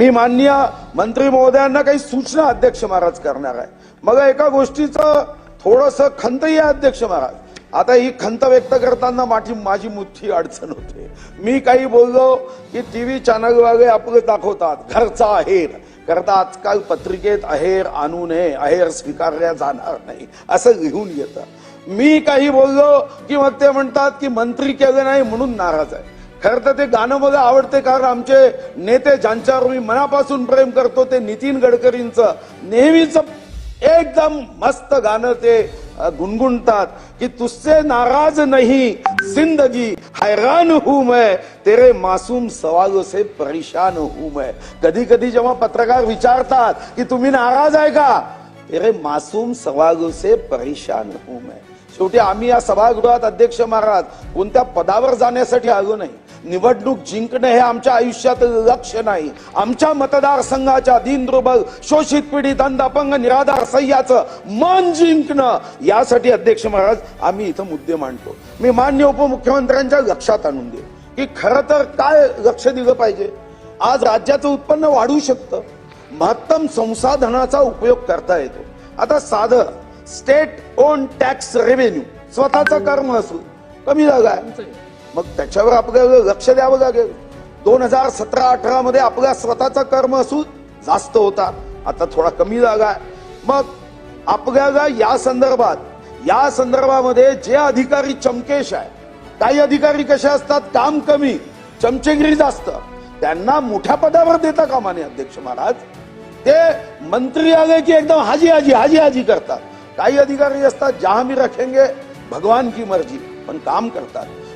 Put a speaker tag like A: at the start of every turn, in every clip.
A: मी माननीय मंत्री महोदयांना काही सूचना अध्यक्ष महाराज करणार आहे. मग एका गोष्टीचं थोडस खंतही आहे अध्यक्ष महाराज. आता ही खंत व्यक्त करताना माझी माझी मोठी अडचण होते. मी काही बोललो की टी व्ही चॅनल वागे आपलं दाखवतात. घरचा आहेर. करता आजकाल पत्रिकेत आहेर आणू नये. आहेर स्वीकारल्या जाणार नाही. असं लिहून येतं. मी काही बोललो की मग ते म्हणतात की मंत्री केलं नाही म्हणून नाराज आहे. खरं तर ते गाणं मला आवडते कारण आमचे नेते ज्यांच्यावर मी मनापासून प्रेम करतो ते नितीन गडकरींचं. नेहमीच एकदम मस्त गाणं ते गुणगुणतात की तुझसे नाराज नाही जिंदगी हैरान हूं मैं तेरे मासूम सवालों से परेशान हूं मैं. कधी कधी जेव्हा पत्रकार विचारतात की तुम्ही नाराज आहे का? तेरे मासूम सवालों से परेशान हूं मैं. शेवटी आम्ही या सभागृहात अध्यक्ष महाराज कोणत्या पदावर जाण्यासाठी आलो नाही. निवडणूक जिंकणं हे आमच्या आयुष्यात लक्ष नाही. आमच्या मतदारसंघाच्या दीन दुर्बल शोषित पीडित अंध अपंग निराधार सह्याचं मन जिंकणं यासाठी अध्यक्ष महाराज आम्ही इथं मुद्दे मांडतो. मी मान्य उपमुख्यमंत्र्यांच्या लक्षात आणून दे की खरं तर काय लक्ष दिलं पाहिजे? आज राज्याचं उत्पन्न वाढू शकतं. महत्तम संसाधनाचा उपयोग करता येतो. आता साधं स्टेट ओन टॅक्स रेव्हेन्यू स्वतःचा कर महसूल कमी झाला आहे. मग त्याच्यावर आपल्याला लक्ष द्यावं लागेल. दोन हजार सतरा अठरा मध्ये आपला स्वतःचा कर महसूल जास्त होता. आता थोडा कमी झाला आहे. मग आपल्याला या संदर्भात या संदर्भामध्ये जे अधिकारी चमकेश आहे काही अधिकारी कसे असतात काम कमी चमचेगिरी जास्त त्यांना मोठ्या पदावर देता कामाने अध्यक्ष महाराज. ते मंत्री आले की एकदम हाजी हाजी हाजी हाजी करतात. काही अधिकारी असतात जहा मी रखेंगे भगवान की मर्जी पण काम करतात.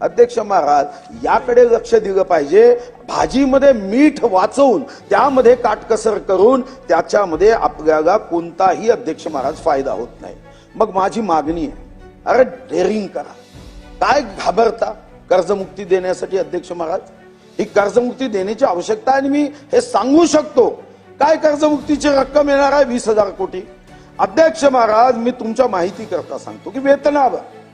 A: अध्यक्ष महाराज याकडे लक्ष दिलं पाहिजे. भाजीमध्ये मीठ वाचवून त्यामध्ये काटकसर करून त्याच्यामध्ये आपल्याला कोणताही अध्यक्ष महाराज फायदा होत नाही. मग माझी मागणी आहे अरे डेअरिंग करा. काय घाबरता कर्जमुक्ती देण्यासाठी अध्यक्ष महाराज? ही कर्जमुक्ती देण्याची आवश्यकता आणि मी हे सांगू शकतो. काय कर्जमुक्तीची रक्कम येणार आहे? वीस हजार कोटी. अध्यक्ष महाराज मी तुमच्या माहिती करता सांगतो की वेतनावर.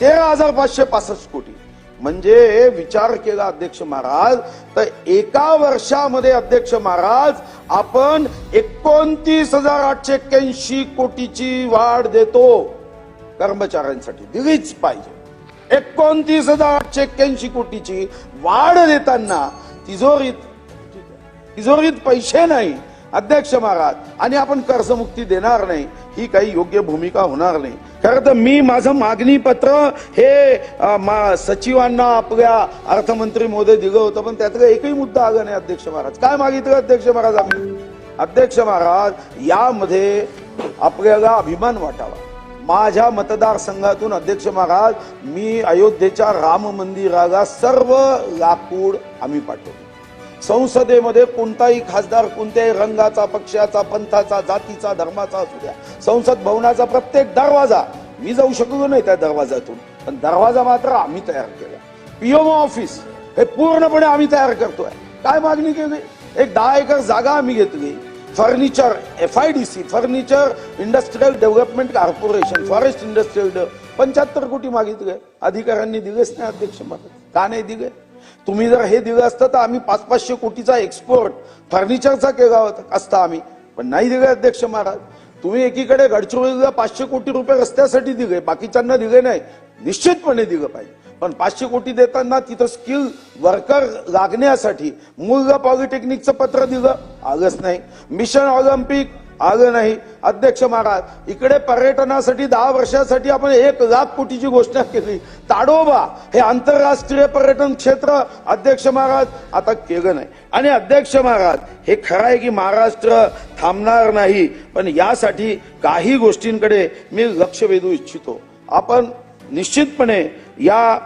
A: तेरा हजार पाचशे पासष्ट कोटी. म्हणजे विचार केला अध्यक्ष महाराज तर एका वर्षामध्ये अध्यक्ष महाराज आपण एकोणतीस हजार आठशे एक्क्याऐंशी कोटीची वाढ देतो. कर्मचाऱ्यांसाठी दिलीच पाहिजे. एकोणतीस हजार आठशे एक्क्याऐंशी कोटीची वाढ देताना तिजोरीत तिजोरीत पैसे नाही अध्यक्ष महाराज आणि आपण कर्जमुक्ती देणार नाही ही काही योग्य भूमिका होणार नाही. खरं तर मी माझं मागणी पत्र हे मा- सचिवांना आपल्या अर्थमंत्री मोदी दिलं होतं पण त्यातलं एकही मुद्दा आला नाही अध्यक्ष महाराज. काय मागितलं अध्यक्ष महाराज आम्ही? अध्यक्ष महाराज यामध्ये आपल्याला अभिमान वाटावा. माझ्या मतदारसंघातून अध्यक्ष महाराज मी अयोध्येच्या राम मंदिराला सर्व लाकूड आम्ही पाठवतो. संसदेमध्ये कोणताही खासदार कोणत्याही रंगाचा पक्षाचा पंथाचा जातीचा धर्माचा असू द्या. संसद भवनाचा प्रत्येक दरवाजा मी जाऊ शकलो नाही त्या दरवाजातून पण दरवाजा मात्र आम्ही तयार केला. पीएमओ ऑफिस हे पूर्णपणे आम्ही तयार करतोय. काय मागणी केली? एक दहा एकर जागा आम्ही घेतली. Furniture F I D C furniture industrial development corporation forest industrial पंच्याहत्तर कोटी मागितले. अधिकाऱ्यांनी दिलेच नाही अध्यक्ष मला का नाही दिले? तुम्ही जर हे दिलं असतं तर आम्ही पाच पाचशे कोटीचा एक्सपोर्ट फर्निचरचा केला होता असता आम्ही. पण नाही दिले अध्यक्ष महाराज. तुम्ही एकीकडे गडचिरोलीला पाचशे कोटी रुपये रस्त्यासाठी दिले बाकीच्यांना दिले नाही. निश्चितपणे दिलं पाहिजे. पण पाचशे कोटी देताना तिथं स्किल वर्कर लागण्यासाठी मुलगा पॉलिटेक्निकचं पत्र दिलं आलंच नाही. मिशन ऑलिम्पिक आलं नाही. अध्यक्ष महाराज इकडे पर्यटनासाठी दहा वर्षासाठी आपण एक लाख कोटीची घोषणा केली. ताडोबा हे आंतरराष्ट्रीय पर्यटन क्षेत्र अध्यक्ष महाराज आता केलं नाही. आणि अध्यक्ष महाराज हे खरं आहे की महाराष्ट्र थांबणार नाही. पण यासाठी काही गोष्टींकडे मी लक्ष वेधू इच्छितो. आपण निश्चितपणे या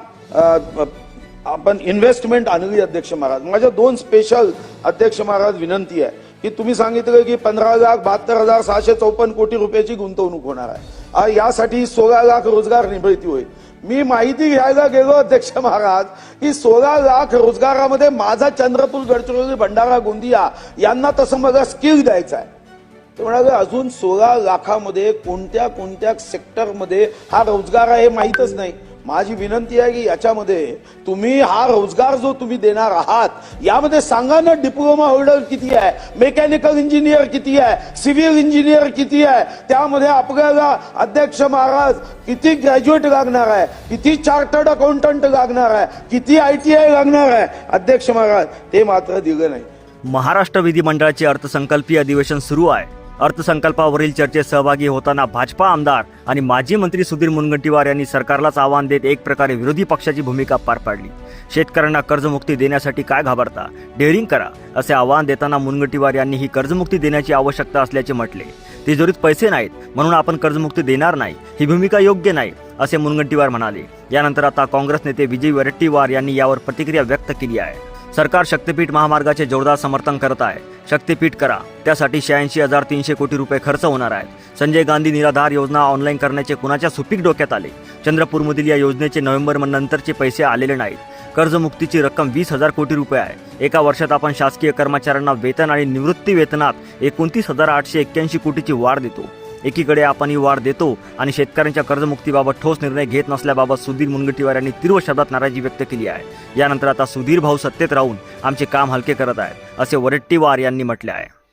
A: आपण इन्व्हेस्टमेंट आणली अध्यक्ष महाराज. माझ्या दोन स्पेशल अध्यक्ष महाराज विनंती आहे. की तुम्ही सांगितलं की पंधरा लाख बहात्तर हजार सहाशे चौपन्न कोटी रुपयाची गुंतवणूक होणार आहे. यासाठी सोळा लाख रोजगार निर्मिती होईल. मी माहिती घ्यायला गेलो अध्यक्ष महाराज की सोळा लाख रोजगारामध्ये माझा चंद्रपूर गडचिरोली भंडारा गोंदिया यांना तसं मला स्किल द्यायचं आहे. ते म्हणाले अजून सोळा लाखामध्ये कोणत्या कोणत्या सेक्टरमध्ये हा रोजगार आहे हे माहीतच नाही. माझी विनंती आहे की याच्यामध्ये तुम्ही हा रोजगार जो तुम्ही देणार आहात यामध्ये सांगा ना डिप्लोमा होल्डर किती आहे मेकॅनिकल इंजिनियर किती आहे सिव्हिल इंजिनियर किती आहे. त्यामध्ये आपल्याला अध्यक्ष महाराज किती ग्रॅज्युएट लागणार आहे किती चार्टर्ड अकाउंटंट लागणार आहे किती आय टी आय लागणार आहे. अध्यक्ष महाराज ते मात्र दिलं नाही.
B: महाराष्ट्र विधिमंडळाचे अर्थसंकल्पीय अधिवेशन सुरू आहे. अर्थसंकल्पावरील चर्चेत सहभागी होताना भाजपा आमदार आणि माजी मंत्री सुधीर मुनगंटीवार यांनी सरकारलाच आव्हान देत एक प्रकारे विरोधी पक्षाची भूमिका पार पाडली. शेतकऱ्यांना कर्जमुक्ती देण्यासाठी काय घाबरता? डेअरिंग करा असे आवाहन देताना मुनगंटीवार यांनी ही कर्जमुक्ती देण्याची आवश्यकता असल्याचे म्हटले. तिजोरीत पैसे नाहीत म्हणून आपण कर्जमुक्ती देणार नाही ही भूमिका योग्य नाही असे मुनगंटीवार म्हणाले. यानंतर आता काँग्रेस नेते विजय वडेट्टीवार यांनी यावर प्रतिक्रिया व्यक्त केली आहे. सरकार शक्तीपीठ महामार्गाचे जोरदार समर्थन करत आहे. शक्तीपीठ करा. त्यासाठी शहाऐंशी हजार तीनशे कोटी रुपये खर्च होणार आहेत. संजय गांधी निराधार योजना ऑनलाईन करण्याचे कुणाच्या सुपीक डोक्यात आले? चंद्रपूरमधील या योजनेचे नोव्हेंबर नंतरचे पैसे आलेले नाहीत. कर्जमुक्तीची रक्कम वीस हजार कोटी रुपये आहे. एका वर्षात आपण शासकीय कर्मचाऱ्यांना वेतन आणि निवृत्ती वेतनात एकोणतीस हजार आठशे एक्क्याऐंशी कोटीची वाढ देतो. एकीकडे आपण ही वाढ देतो आणि शेतकऱ्यांच्या कर्जमुक्तीबाबत ठोस निर्णय घेत नसल्याबाबत सुधीर मुनगंटीवार यांनी तीव्र शब्दात नाराजी व्यक्त केली आहे. यानंतर आता सुधीर भाऊ सत्तेत राहून आमचे काम हलके करत आहेत असे वरट्टीवार यांनी म्हटले आहे.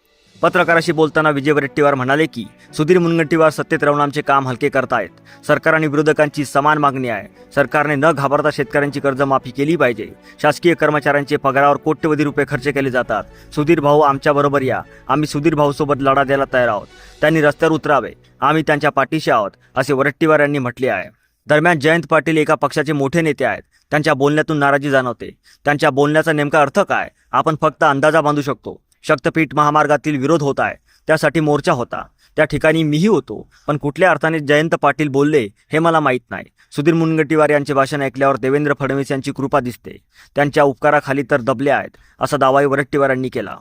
B: पत्रकाराशी बोलताना विजय वडेट्टीवार म्हणाले की सुधीर मुनगंटीवार सत्तेत राहून आमचे काम हलके करतायत. सरकार आणि विरोधकांची समान मागणी आहे. सरकारने न घाबरता शेतकऱ्यांची कर्जमाफी केली पाहिजे. शासकीय कर्मचाऱ्यांचे पगारावर कोट्यवधी रुपये खर्च केले जातात. सुधीर भाऊ आमच्याबरोबर या. आम्ही सुधीर भाऊसोबत लढा द्यायला तयार आहोत. त्यांनी रस्त्यावर उतरावे. आम्ही त्यांच्या पाठीशी आहोत असे वरट्टीवार यांनी म्हटले आहे. दरम्यान जयंत पाटील एका पक्षाचे मोठे नेते आहेत. त्यांच्या बोलण्यातून नाराजी जाणवते. त्यांच्या बोलण्याचा नेमका अर्थ काय? आपण फक्त अंदाजा बांधू शकतो. शक्तपीठ महामार्गातील विरोध होत आहे. त्यासाठी मोर्चा होता. त्या ठिकाणी मीही होतो. पण कुठल्या अर्थाने जयंत पाटील बोलले हे मला माहीत नाही. सुधीर मुनगंटीवार यांचे भाषण ऐकल्यावर देवेंद्र फडणवीस यांची कृपा दिसते. त्यांच्या उपकाराखाली तर दबले आहेत असा दावाही वरट्टीवारांनी केला.